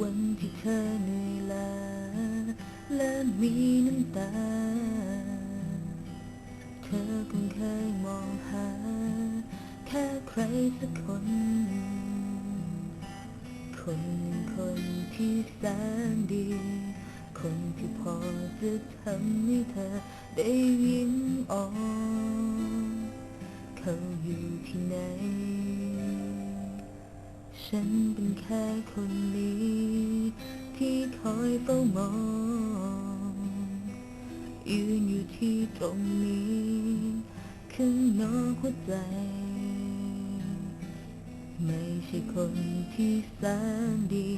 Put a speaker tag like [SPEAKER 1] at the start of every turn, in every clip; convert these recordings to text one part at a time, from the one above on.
[SPEAKER 1] วันที่เธอเหนื่อยล้าและมีน้ำตา เธอคงเคยมองหา แค่ใครสักคน คนหนึ่งคนที่แสนดี คนที่พอจะทำให้เธอได้ยิ้มออก ฉันเป็นแค่คนนี้ ที่คอยเฝ้ามองยืนอยู่ที่ตรงนี้ข้างนอกหัวใจ ไม่ใช่คนที่แสนดี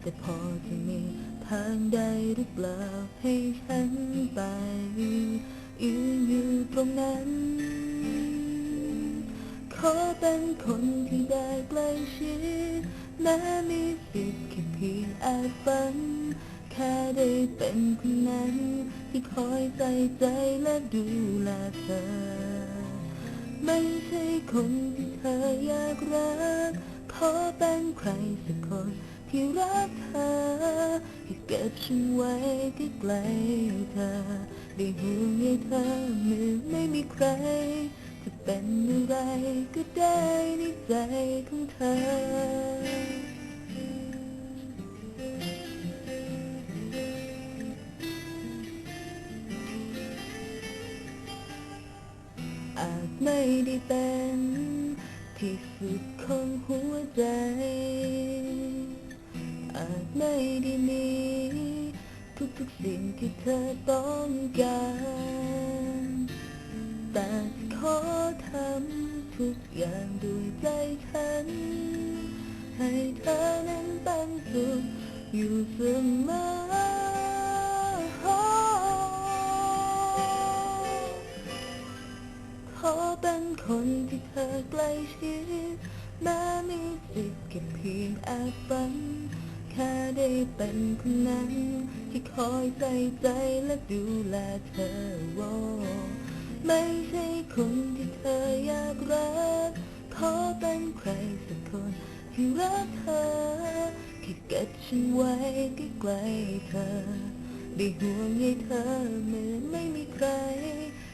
[SPEAKER 1] แต่พอจะมีทางใดหรือเปล่าให้ฉันไปยืนอยู่ตรงนั้น ขอเป็นคนที่ได้ใกล้ชิดแม้มีสิทธิ์แค่เพียงแอบฝัน แค่ได้เป็นคนนั้น ที่คอยใส่ใจและดูแลเธอ ไม่ใช่คนที่เธออยากรัก ขอเป็นใครสักคนที่รักเธอให้เก็บฉันไว้ใกล้เธอ ได้ห่วงใยเธอเมื่อไม่มีใคร เป็นอะไรก็ได้ในใจของเธออาจไม่ได้เป็นที่สุดของหัวใจ อาจไม่ได้มีทุกๆสิ่งที่เธอต้องการ แต่ ขอทำทุกอย่างด้วยใจฉัน ให้เธอนั้นเป็นสุขอยู่เสมอขอเป็นคนที่เธอใกล้ชิดแม้มีสิทธิ์แค่เพียงอบฝัน แค่ได้เป็นคนนั้น ที่คอยใส่ใจและดูแลเธอวอ ไม่ใช่คนที่เธออยากรัก ขอเป็นใครสักคนที่รักเธอแค่เก็บฉันไว้ใกล้ๆเธอ ได้ห่วงใยเธอเมื่อไม่มีใคร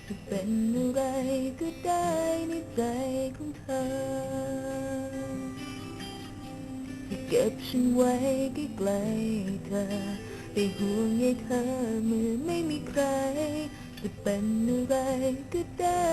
[SPEAKER 1] จะเป็นอะไรก็ได้ในใจของเธอที่เก็บฉันไว้ใกล้ๆเธอ ได้ห่วงใยเธอเมื่อไม่มีใคร จะเป็นอะไรก็ได้